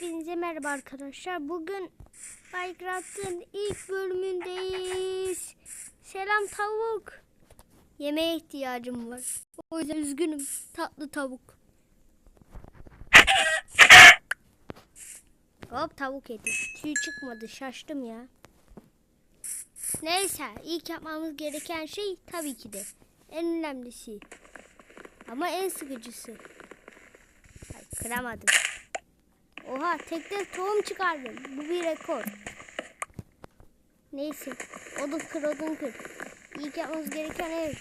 Hepinize merhaba arkadaşlar. Bugün Minecraft'ın ilk bölümündeyiz. Selam tavuk. Yemeğe ihtiyacım var. O yüzden üzgünüm. Tatlı tavuk. Hop tavuk eti. Tüy çıkmadı. Şaştım ya. Neyse ilk yapmamız gereken şey tabii ki de en önemlisi. Ama en sıkıcısı. Ay, kıramadım. Oha tekte tohum çıkardım. Bu bir rekor. Neyse. Odun kır odun kır. İlk yapmamız gereken ev.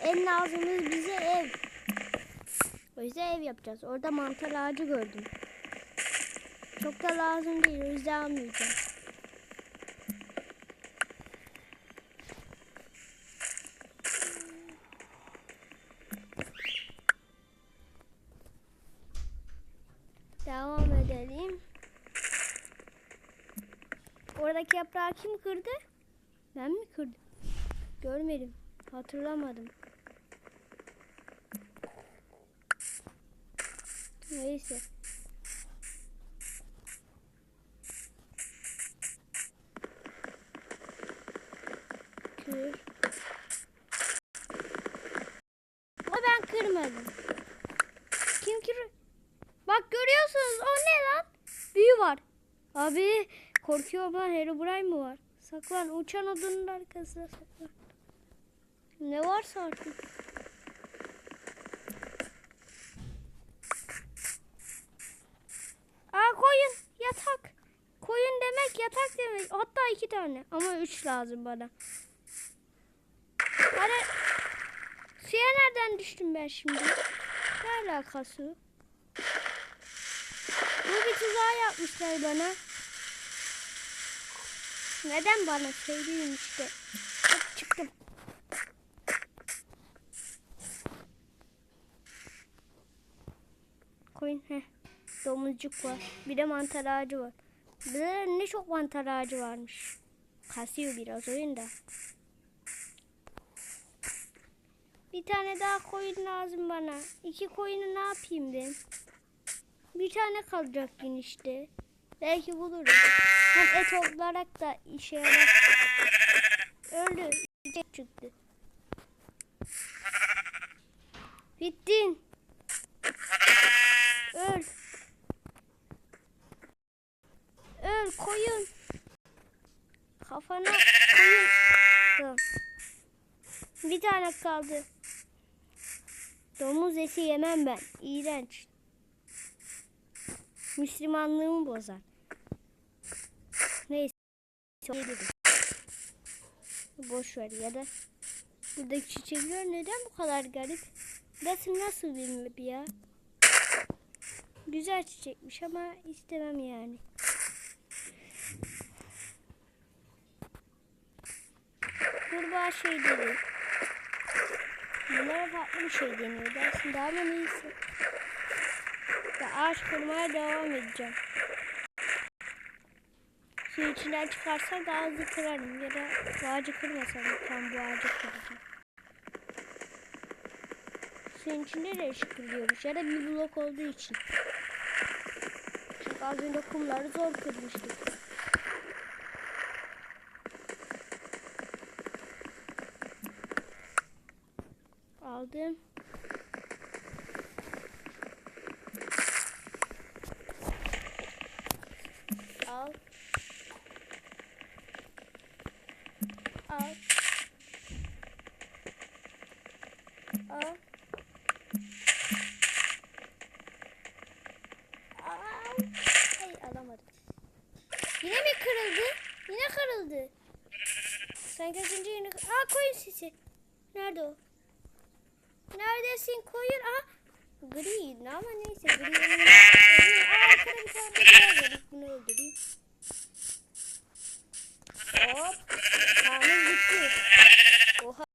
En lazımımız bize ev. O yüzden ev yapacağız. Orada mantar ağacı gördüm. Çok da lazım değil. O yüzden almayacağım. Devam edelim. Oradaki yaprağı kim kırdı? Ben mi kırdım? Görmedim. Hatırlamadım. Neyse. Kır. O ben kırmadım. Kim kır? Bak görüyorsunuz o ne lan? Büyü var. Abi korkuyorum lan Herobrine mı var? Saklan uçan odunun arkasına saklan. Ne varsa artık. Aa koyun yatak. Koyun demek yatak demek. Hatta iki tane ama üç lazım bana. Hani suya nereden düştüm ben şimdi? Ne alakası? Bu bir tuzağı yapmışlar bana. Neden bana söyleyeyim işte. Hop çıktım. Koyun heh. Domuzcuk var. Bir de mantar ağacı var. Bir de ne çok mantar ağacı varmış. Kasıyor biraz oyunda. Bir tane daha koyun lazım bana. İki koyunu ne yapayım ben? Bir tane kalacak gün işte. Belki bulurum. Hem et olarak da işe yarar. Öldü. Çiçek çıktı. Bittin. Öl. Öl koyun. Kafana koyun. Bir tane kaldı. Domuz eti yemem ben. İğrenç. Müslümanlığımı bozar. Yedim. Boş ver ya da buradaki çiçekler neden bu kadar garip? Burası nasıl bir ya? Güzel çiçekmiş ama istemem yani. Kurbağa şey dedi. Bunlara farklı bir şey deniyor aslında ama neyse. Ve ağaç kırmaya devam edeceğim. Su içinden çıkarsak daha hızlı kırarım ya da bu ağacı kırmasam tam bu ağacı kıracağım. Suyun içinde de ışık kırıyormuş ya da bir blok olduğu için. Çünkü az önce kumları zor kırmıştık. Aldım. Al. Al. Al. Al. Ay alamadım. Yine mi kırıldı? Yine kırıldı. Sanki az önce yine... Aa koyun sesi. Nerede o? Neredesin koyun? Aa Green ama neyse green. Aa var. Bunu öldüreyim.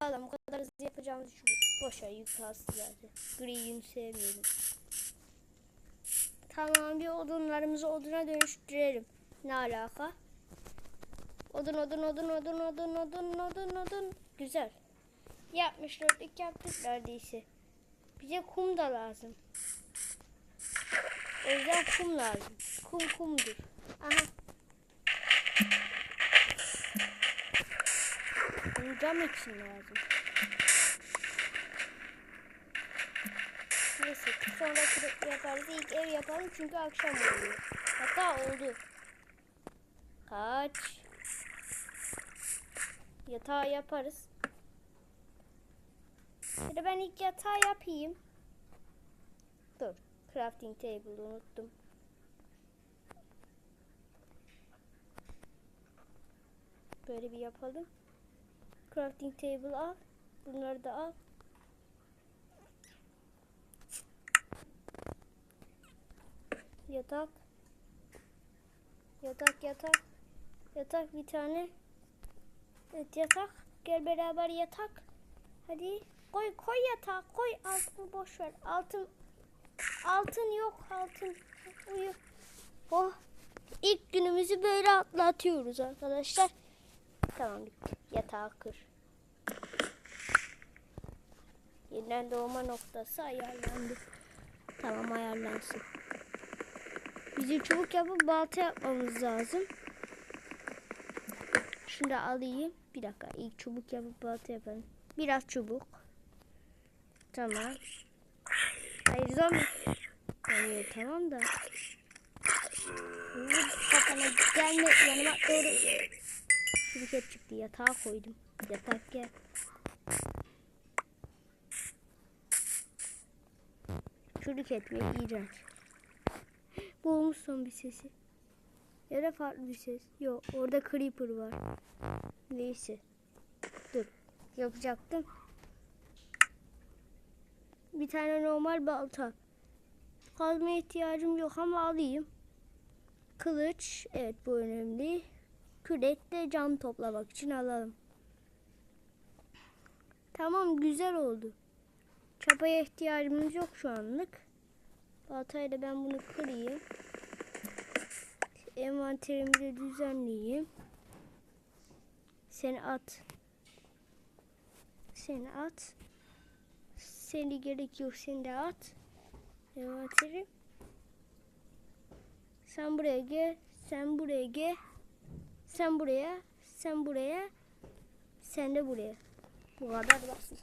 Lan bu kadar hızlı yapacağımız şu. Boş ver yük kalsın zaten. Green'i sevmiyorum. Tamam bir odunlarımızı oduna dönüştürelim. Ne alaka? Odun odun odun odun odun odun odun odun. Güzel. Yapmış dörtlük yaptık neredeyse. Bize kum da lazım. O yüzden kum lazım. Kum kumdur. Aha. Cam için lazım. Neyse sonra yaparız. İlk ev yapalım çünkü akşam oluyor. Hatta oldu. Kaç. Yatağı yaparız. Ya da ben ilk yatağı yapayım. Dur. Crafting table'ı unuttum. Böyle bir yapalım. Crafting table al. Bunları da al. Yatak. Yatak yatak. Yatak bir tane. Evet yatak. Gel beraber yatak. Hadi koy koy yatağa koy altını boş ver. Altın altın yok altın. Uyu. Oh. İlk günümüzü böyle atlatıyoruz arkadaşlar. Tamam bitti. Yatağı kır. Yeniden doğma noktası ayarlandı. Tamam ayarlansın. Bizim çubuk yapıp balta yapmamız lazım. Şunu alayım. Bir dakika. İlk çubuk yapıp balta yapalım. Biraz çubuk. Tamam. Hayır zombi. Yani tamam da. Kafana gelme yanıma doğru. Hep çıktı. Yatağa koydum. Yatak gel. Çocuk etmeyi iğrenç. Boğulmuş son bir sesi. Ya da farklı bir ses. Yok orada creeper var. Neyse. Dur. Yapacaktım. Bir tane normal balta. Kazmaya ihtiyacım yok ama alayım. Kılıç. Evet bu önemli. Kürek de cam toplamak için alalım. Tamam güzel oldu. Çapaya ihtiyacımız yok şu anlık. Baltayla ben bunu kırayım. Envanterimi de düzenleyeyim. Seni at. Seni at. Seni gerek yok. Seni de at. Envanteri. Sen buraya gel. Sen buraya gel. Sen buraya. Sen buraya. Sen de buraya. Bu kadar basit.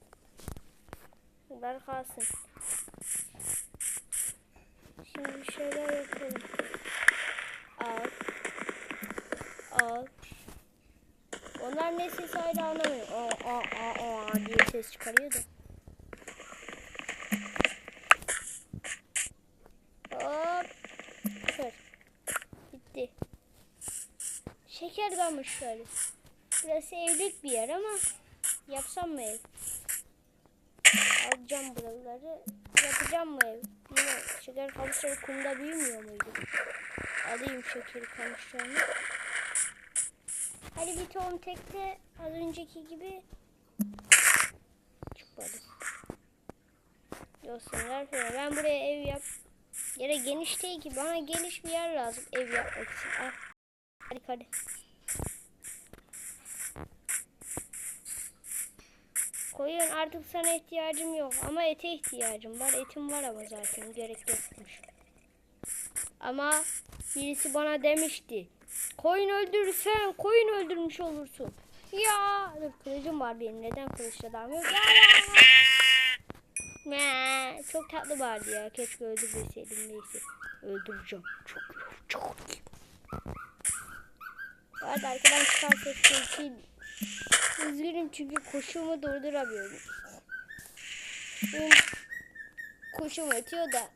Bunlar kalsın. Şimdi şeyler yapalım. Al. Al. Onlar ne ses ayrı anlamıyor. Aa, aa, aa, aa diye ses çıkarıyor da. Hop. Kır. Bitti. Kalmış şöyle. Burası evlilik bir yer ama yapsam mı ev? Alacağım buraları. Yapacağım mı ev? Yine şeker kamışları kumda büyümüyor muydu? Alayım şeker kamışlarını. Hadi bir tohum tekte az önceki gibi çıkmadı. Dostlar şöyle ben buraya ev yap. Yere geniş değil ki bana geniş bir yer lazım ev yapmak için. Al. Hadi hadi. Koyun artık sana ihtiyacım yok ama ete ihtiyacım var. Etim var ama zaten gerek yokmuş. Ama birisi bana demişti. Koyun öldürürsen koyun öldürmüş olursun. Ya dur kılıcım var benim. Neden kılıçla dalmıyor? Ya, çok tatlı vardı ya. Keşke öldürseydim neyse. Öldüreceğim. Çok çok. Bu arada arkadan çıkan ses için üzgünüm çünkü koşumu durduramıyorum. Benim kuşum ötüyor da.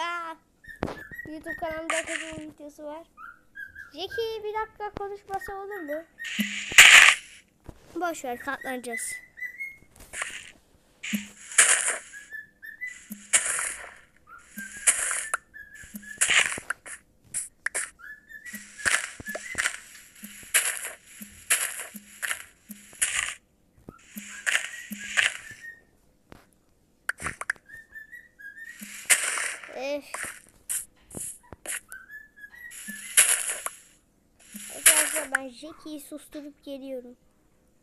Aa, YouTube kanalımda kuşumun videosu var. Jackie bir dakika konuşması olur mu? Boş ver katlanacağız. Kediyi susturup geliyorum.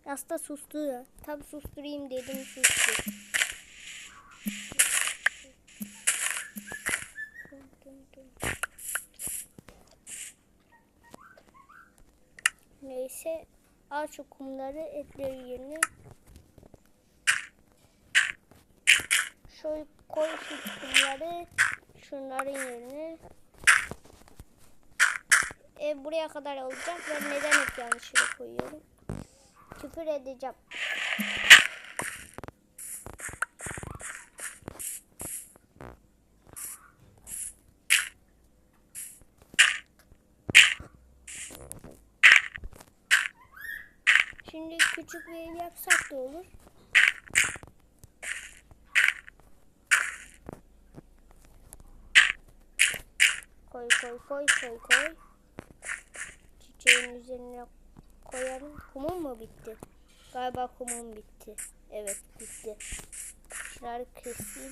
Aslında sustu ya. Tam susturayım dedim sustu. Neyse al şu etleri yerine. Şöyle koy şu kumları şunların yerine. E, buraya kadar olacak. Ben neden hep yanlış yere koyuyorum? Küfür edeceğim. Şimdi küçük bir ev yapsak da olur. Koy koy koy koy koy. Çiçeğin üzerine koyalım. Kumum mu bitti? Galiba kumum bitti. Evet bitti. Şunları keseyim.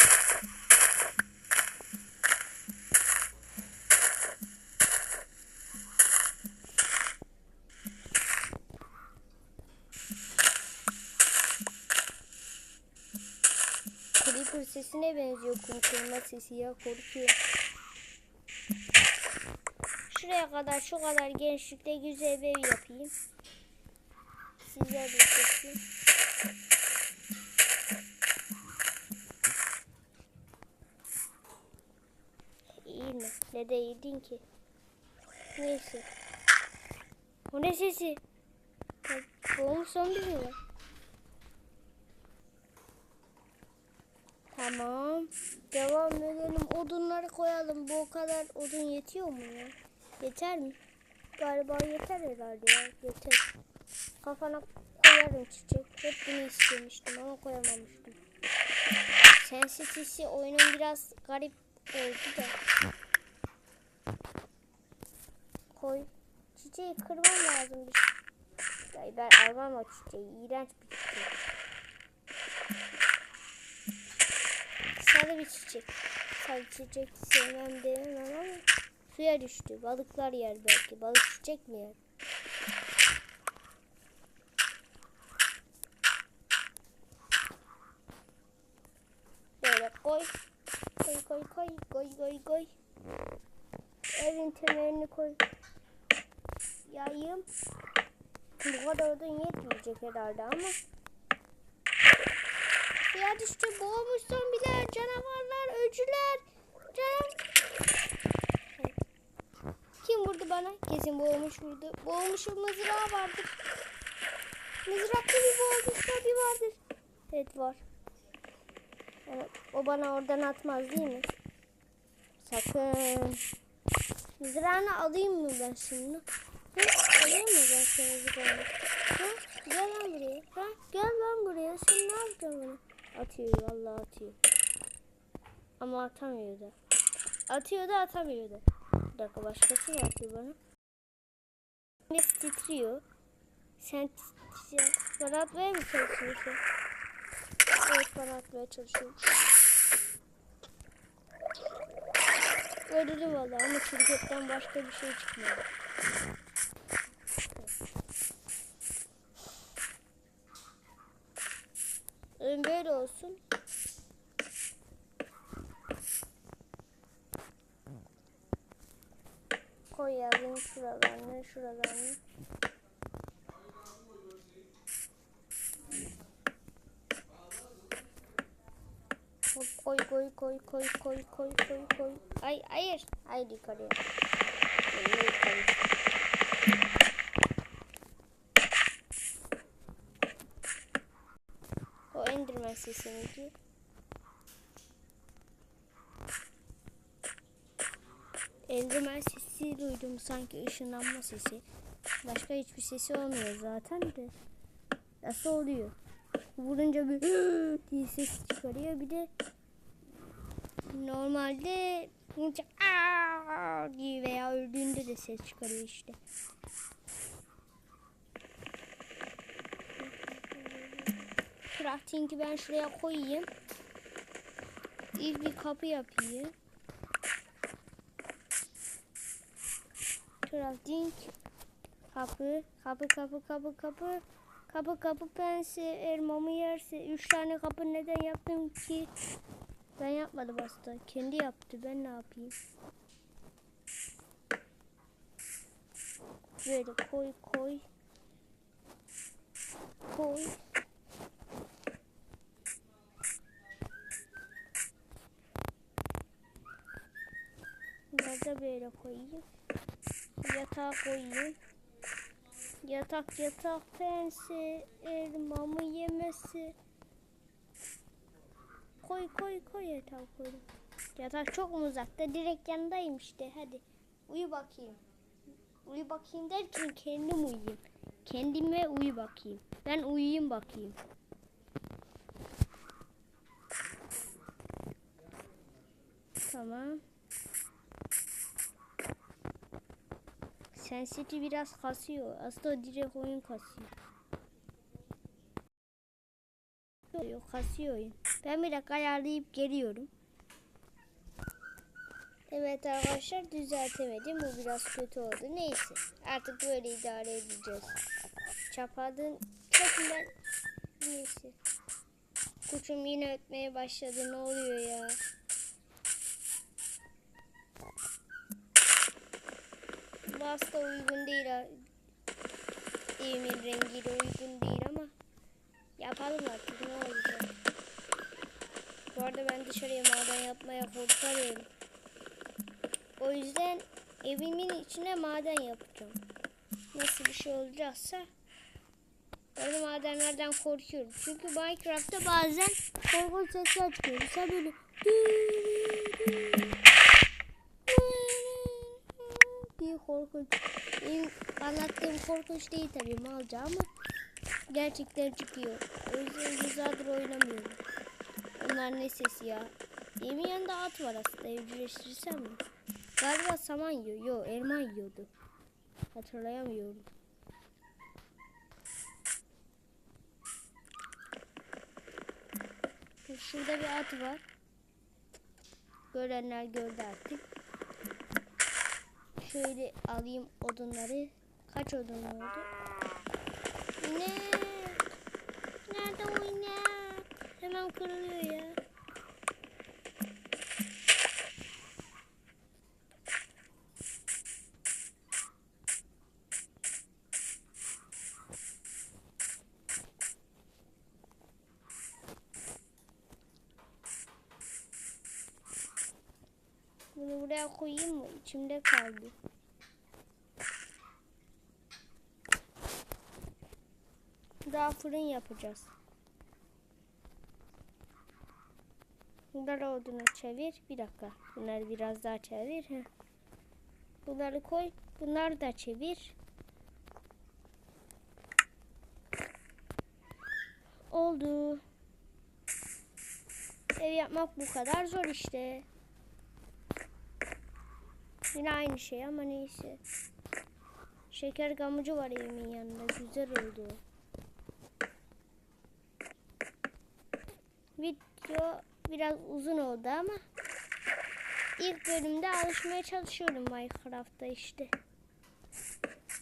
Creeper sesine benziyor kum kırma sesi ya korkuyorum. Şuraya kadar şu kadar genişlikte güzel bir ev yapayım. Sizler de çekeyim. İyi mi? Ne de yedin ki? Neyse. O ne sesi? Boğulmuş zombi mi var? Tamam. Devam edelim. Odunları koyalım. Bu kadar odun yetiyor mu ya? Yeter mi? Galiba yeter herhalde ya. Yeter. Kafana koyarım çiçek. Hep bunu istemiştim ama koyamamıştım. Sensitivisi oyunun biraz garip oldu da. Koy. Çiçeği kırmam lazım bir şey. Ay ben almam o çiçeği. İğrenç bir çiçek. Sarı bir çiçek. Sarı çiçek sevmem demem ama suya düştü. Balıklar yer belki. Balık çiçek mi yer? Böyle koy. Koy koy koy koy koy koy. Evin temelini koy. Yayayım. Bu kadar odun yetmeyecek herhalde ama. Suya düştü. Boğulmuş zombiler, canavarlar, öcüler. Canav... Bana? Kesin boğulmuş vurdu. Boğulmuşun mızrağı vardır. Mızraklı bir boğulmuş zombi vardır. Evet var. Evet, o bana oradan atmaz değil mi? Sakın. Mızrağını alayım mı ben şimdi? Hı? Alayım mı ben seni mızrağını? Ha? Gel lan buraya. Ha? Gel lan buraya. Sen ne yapacaksın bana? Atıyor vallahi atıyor. Ama atamıyor da. Atıyor dakika başkası mı atıyor bana? Ne titriyor? Sen titriyor. Bana atmaya mı çalışıyorsun? Evet bana atmaya çalışıyorum. Öldürdüm vallahi ama şirketten başka bir şey çıkmadı. Ön böyle olsun. Koyalım şuralarını, şuralarını. Hop, Koy koy koy koy koy koy koy koy. Ay hayır. Hayır yukarıya. O Enderman sesi miydi? Enderman sesi duydum sanki ışınlanma sesi. Başka hiçbir sesi olmuyor zaten de. Nasıl oluyor? Vurunca bir diye ses çıkarıyor. Bir de normalde vurunca "Aa!" diye veya öldüğünde de ses çıkarıyor işte. Crafting'i ben şuraya koyayım. İlk bir kapı yapayım. Crafting kapı kapı kapı kapı kapı. Kapı kapı pense elmamı yerse. Üç tane kapı neden yaptım ki? Ben yapmadım aslında. Kendi yaptı. Ben ne yapayım? Böyle koy koy. Koy. Bunları da böyle koyayım. Yatağa koyayım. Yatak yatak pense elmamı yemesi. Koy koy koy yatağa koydum. Yatak çok mu uzakta? Direkt yanındayım işte. Hadi uyu bakayım. Uyu bakayım derken kendim uyuyayım. Kendime uyu bakayım. Ben uyuyayım bakayım. Tamam. Sensiti biraz kasıyor. Aslında direkt oyun kasıyor. Kasıyor oyun. Ben bir dakika ayarlayıp geliyorum. Evet arkadaşlar düzeltemedim. Bu biraz kötü oldu. Neyse. Artık böyle idare edeceğiz. Çapadın kökünden neyse. Kuşum yine ötmeye başladı. Ne oluyor ya? Hasta uygun değil. Evimin rengiyle uygun değil ama yapalım artık ne olacak. Bu arada ben dışarıya maden yapmaya korkarım. O yüzden evimin içine maden yapacağım. Nasıl bir şey olacaksa ben madenlerden korkuyorum. Çünkü Minecraft'ta bazen korkunç sesler çıkıyor. Mesela böyle bir korkunç. Benim anlattığım korkunç değil tabii malca ama gerçekten çıkıyor. O yüzden yıllardır oynamıyorum. Onlar ne sesi ya? Yemin yanında at var aslında evcilleştirsem mi? Galiba saman yiyor. Yo elma yiyordu. Hatırlayamıyorum. Şurada bir at var. Görenler gördü artık. Şöyle alayım odunları. Kaç odun oldu? İnek. Nerede o inek? Hemen kırılıyor ya. Koyayım mı? İçimde kaldı. Daha fırın yapacağız. Bunları oduna çevir. Bir dakika. Bunları biraz daha çevir. Bunları koy. Bunları da çevir. Oldu. Ev yapmak bu kadar zor işte. Yine aynı şey ama neyse. Şeker gamucu var evimin yanında. Güzel oldu. Video biraz uzun oldu ama ilk bölümde alışmaya çalışıyorum Minecraft'ta işte.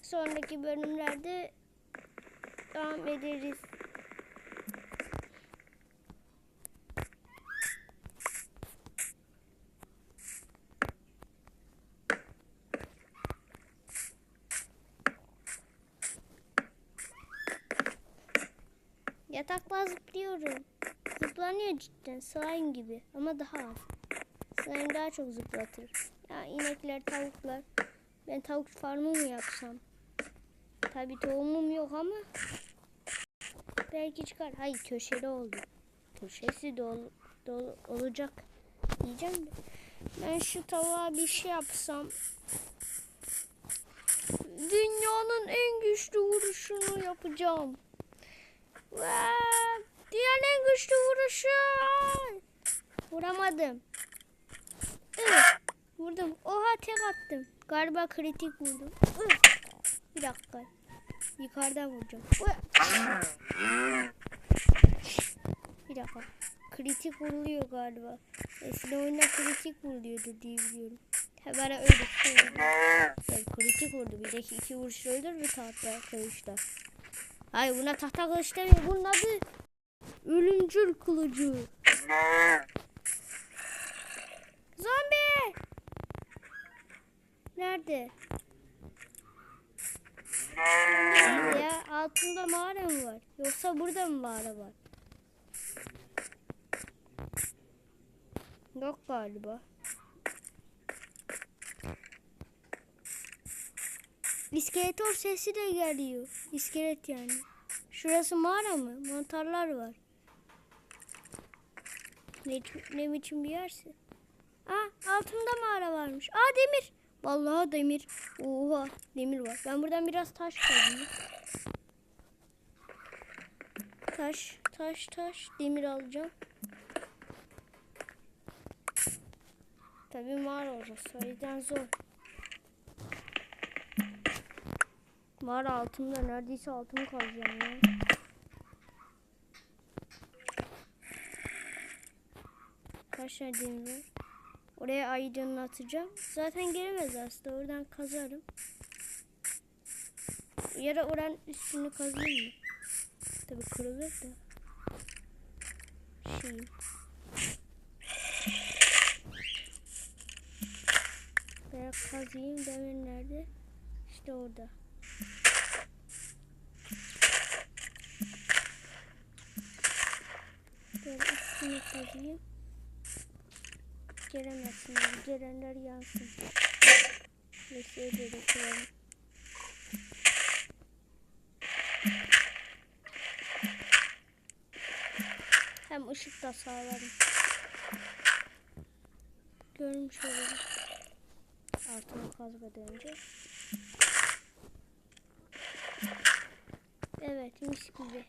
Sonraki bölümlerde devam ederiz. Yatakla zıplıyorum. Zıplanıyor cidden slime gibi ama daha az. Slime daha çok zıplatır. Ya inekler, tavuklar. Ben tavuk farmı mı yapsam? Tabi tohumum yok ama belki çıkar. Hayır köşeli oldu. Köşesi dolu, dolu olacak diyeceğim de. Ben şu tavuğa bir şey yapsam dünyanın en güçlü vuruşunu yapacağım. Dünyanın en güçlü vuruşu. Vuramadım. Üh! Vurdum. Oha tek attım. Galiba kritik vurdum. Bir dakika. Yukarıdan vuracağım. Bir dakika. Kritik vuruluyor galiba. Eskiden oyunda kritik vuruluyordu diye biliyorum. Ha, bana öyle. Yani kritik vurdu. Bir de iki vuruş öldür bir tahta kılıçta. Hayır buna tahta kılıç demiyor. Bunun adı ölümcül kılıcı. Zombi! Nerede? Nerede ya? Altında mağara mı var? Yoksa burada mı mağara var? Yok galiba. İskeletor sesi de geliyor. İskelet yani. Şurası mağara mı? Mantarlar var. Ne, ne biçim bir yerse. Aa altında mağara varmış. Aa demir. Vallahi demir. Oha demir var. Ben buradan biraz taş kazayım. Taş, taş, taş. Demir alacağım. Tabii mağara orası. O yüzden zor. Mağara altında. Neredeyse altımı kazacağım ya. Kaç var? Oraya aydınlatacağım. Zaten gelemez aslında. Oradan kazarım. Ya da oranın üstünü kazayım mı? Tabii kırılır da. Şey. Veya kazayım. Demir nerede? İşte orada. Böyle üstünü kazayım. Gelemezsinler. Gelenler yansın. Ve şeyleri kıralım. Hem ışık da sağlarım. Görmüş olurum. Altını kazmadan önce. Evet mis gibi.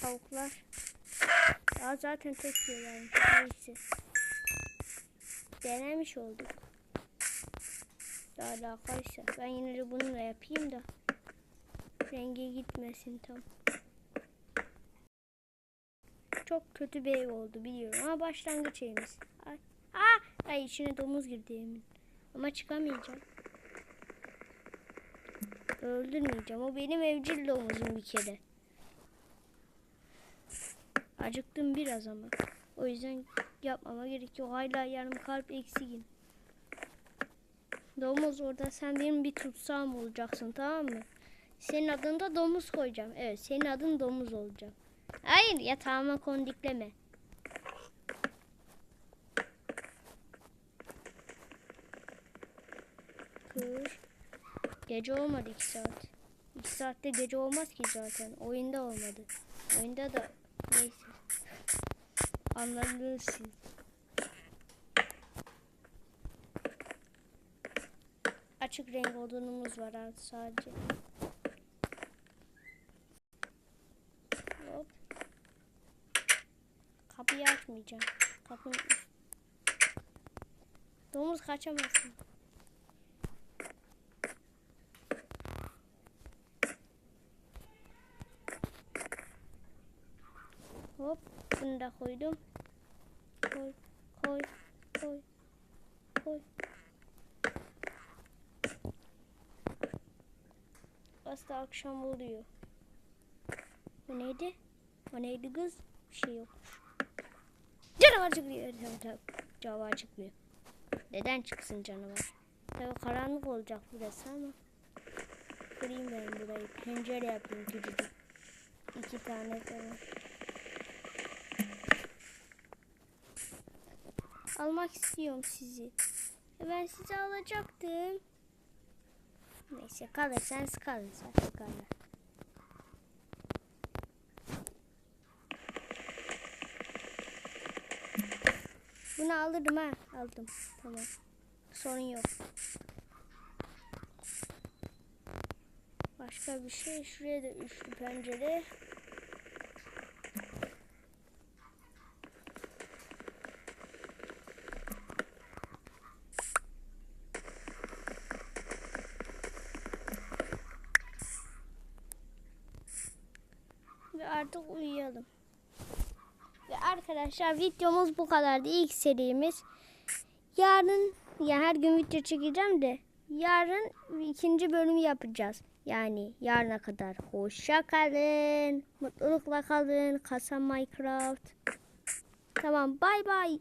Tavuklar. Ya zaten tek yiyorlarmış. Neyse. Denemiş olduk. Daha alakaysa. Ben yine de bununla yapayım da. Rengi gitmesin tam. Çok kötü bir ev oldu biliyorum ama başlangıç evimiz. Ay, Aa, ay içine domuz girdi evimin. Ama çıkamayacağım. Öldürmeyeceğim. O benim evcil domuzum bir kere. Acıktım biraz ama. O yüzden yapmama gerek yok. Hala yarım kalp eksiğim. Domuz orada sen benim bir tutsağım olacaksın tamam mı? Senin adını da domuz koyacağım. Evet senin adın domuz olacak. Hayır yatağıma kondikleme. Kır. Gece olmadı 2 saat. 2 saatte gece olmaz ki zaten. Oyunda olmadı. Oyunda da neyse. Anladınız siz. Açık renk odunumuz var artık sadece. Hop. Kapıyı açmayacağım. Kapının Domuz kaçamazsın. Hop. Bunu da koydum. Koy, koy, koy, koy. Aslında akşam oluyor. Bu neydi? O neydi kız? Bir şey yokmuş. Canavar çıkıyor. Tamam tamam. Canavar çıkmıyor. Neden çıksın canavar? Tabii karanlık olacak burası ama. Kırayım ben burayı. Pencere yapayım küçücük. İki tane falan. Almak istiyorum sizi. E, Ben sizi alacaktım. Neyse kalırsanız kalın zaten kalın. Bunu alırım ha. Aldım. Tamam. Sorun yok. Başka bir şey. Şuraya da üçlü pencere. Ve artık uyuyalım. Ve arkadaşlar videomuz bu kadardı. İlk serimiz. Yarın ya her gün video çekeceğim de yarın ikinci bölümü yapacağız. Yani yarına kadar hoşça kalın. Mutlulukla kalın. Kasa Minecraft. Tamam bay bay.